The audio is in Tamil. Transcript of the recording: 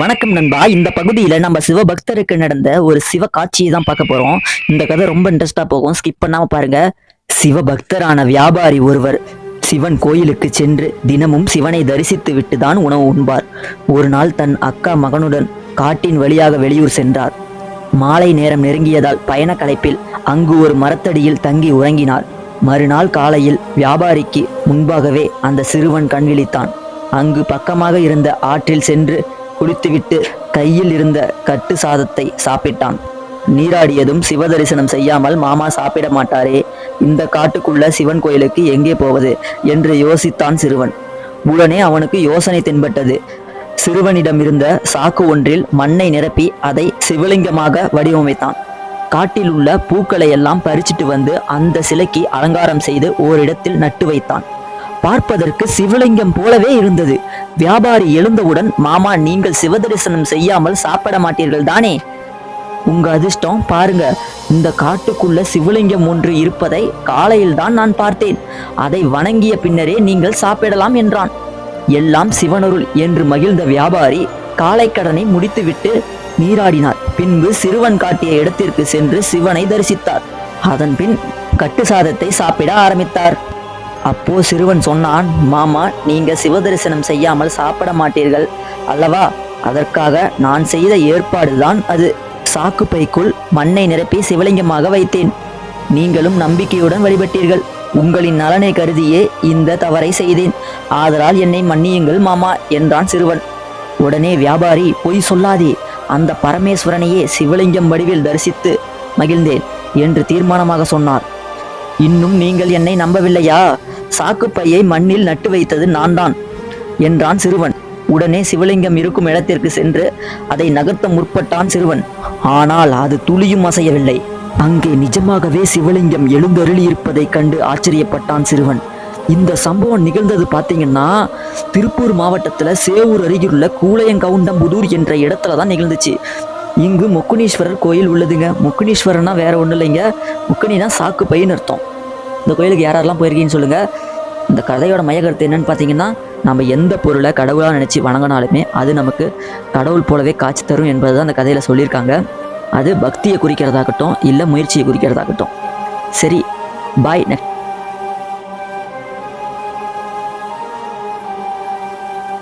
வணக்கம் நண்பா. இந்த பகுதியில நம்ம சிவபக்தருக்கு நடந்த ஒரு சிவ காட்சியை தான் பார்க்க போறோம். இந்த கதை ரொம்ப இன்ட்ரெஸ்டாக போகும். ஸ்கிப் பண்ணாம பாருங்க. சிவபக்தரான வியாபாரி ஒருவர் சிவன் கோயிலுக்கு சென்று தினமும் சிவனை தரிசித்து விட்டு தான் உணவு உண்பார். ஒரு நாள் தன் அக்கா மகனுடன் காட்டின் வழியாக வெளியூர் சென்றார். மாலை நேரம் நெருங்கியதால் பயண களைப்பில் அங்கு ஒரு மரத்தடியில் தங்கி உறங்கினார். மறுநாள் காலையில் வியாபாரிக்கு முன்பாகவே அந்த சிறுவன் கண்விழித்தான் அங்கு பக்கமாக இருந்த ஆற்றில் சென்று குளித்துவிட்டு கையில் இருந்த கட்டு சாதத்தை சாப்பிட்டான். நீராடியதும் சிவ தரிசனம் செய்யாமல் மாமா சாப்பிட மாட்டாரே இந்த காட்டுக்குள்ள சிவன் கோயிலுக்கு எங்கே போவது என்று யோசித்தான் சிறுவன். உடனே அவனுக்கு யோசனை தென்பட்டது. சிறுவனிடமிருந்த சாக்கு ஒன்றில் மண்ணை நிரப்பி அதை சிவலிங்கமாக வடிவமைத்தான். காட்டில் உள்ள பூக்களை எல்லாம் பறிச்சிட்டு வந்து அந்த சிலைக்கு அலங்காரம் செய்து ஓரிடத்தில் நட்டு வைத்தான். பார்ப்பதற்கு சிவலிங்கம் போலவே இருந்தது. வியாபாரி எழுந்தவுடன் மாமா நீங்கள் சிவதரிசனம் செய்யாமல் சாப்பிட மாட்டீர்கள் தானே? உங்க அதிர்ஷ்டம் பாருங்க. இந்த காட்டுக்குள்ள சிவலிங்கம் ஒன்று இருப்பதை காலையில் தான் நான் பார்த்தேன். அதை வணங்கிய பின்னரே நீங்கள் சாப்பிடலாம் என்றான். எல்லாம் சிவனருள் என்று மகிழ்ந்த வியாபாரி காலைக்கடனை முடித்துவிட்டு நீராடினார். பின்பு சிறுவன் காட்டிய இடத்திற்கு சென்று சிவனை தரிசித்தார். அதன்பின் கட்டு சாதத்தை சாப்பிட ஆரம்பித்தார். அப்போ சிறுவன் சொன்னான் மாமா நீங்க சிவதரிசனம் செய்யாமல் சாப்பிட மாட்டீர்கள். அல்லவா? அதற்காக நான் செய்த ஏற்பாடுதான் அது. சாக்கு பைக்குள் மண்ணை நிரப்பி சிவலிங்கமாக வைத்தேன். நீங்களும் நம்பிக்கையுடன் வழிபட்டீர்கள். உங்களின் நலனை கருதியே இந்த தவறை செய்தேன். ஆதலால் என்னை மன்னியுங்கள் மாமா என்றான் சிறுவன். உடனே வியாபாரி பொய் சொல்லாதே. அந்த பரமேஸ்வரனையே சிவலிங்கம் வடிவில் தரிசித்து மகிழ்ந்தேன் என்று தீர்மானமாக சொன்னார். இன்னும் நீங்கள் என்னை நம்பவில்லையா? சாக்குப்பையை மண்ணில் நட்டு வைத்தது நான் தான் என்றான் சிறுவன். உடனே சிவலிங்கம் இருக்கும் இடத்திற்கு சென்று அதை நகர்த்த முற்பட்டான் சிறுவன். ஆனால் அது துளியும் அசையவில்லை. அங்கே நிஜமாகவே சிவலிங்கம் எழுந்தருளி இருப்பதைக் கண்டு ஆச்சரியப்பட்டான் சிறுவன். இந்த சம்பவம் நிகழ்ந்தது பார்த்தீங்கன்னா திருப்பூர் மாவட்டத்தில் சேவூர் அருகிலுள்ள கூளையங்கவுண்டம்புதூர் என்ற இடத்துல தான் நிகழ்ந்துச்சு. இங்கு முக்குனீஸ்வரர் கோயில் உள்ளதுங்க. முக்குனீஸ்வரர்னா வேற ஒன்றும் இல்லைங்க. முக்குனினா சாக்கு பையன்னு அர்த்தம். இந்த கோயிலுக்கு யாரெல்லாம் போயிருக்கீங்கன்னு சொல்லுங்கள் இந்த கதையோட மையக்கருத்து என்னன்னு பார்த்தீங்கன்னா நம்ம எந்த பொருளை கடவுளாக நினச்சி வணங்கினாலுமே அது நமக்கு கடவுள் போலவே காட்சி தரும் என்பது தான் அந்த கதையில் சொல்லியிருக்காங்க. அது பக்தியை குறிக்கிறதாகட்டும் இல்லை முயற்சியை குறிக்கிறதாகட்டும். சரி பாய் நெக்ஸ்ட்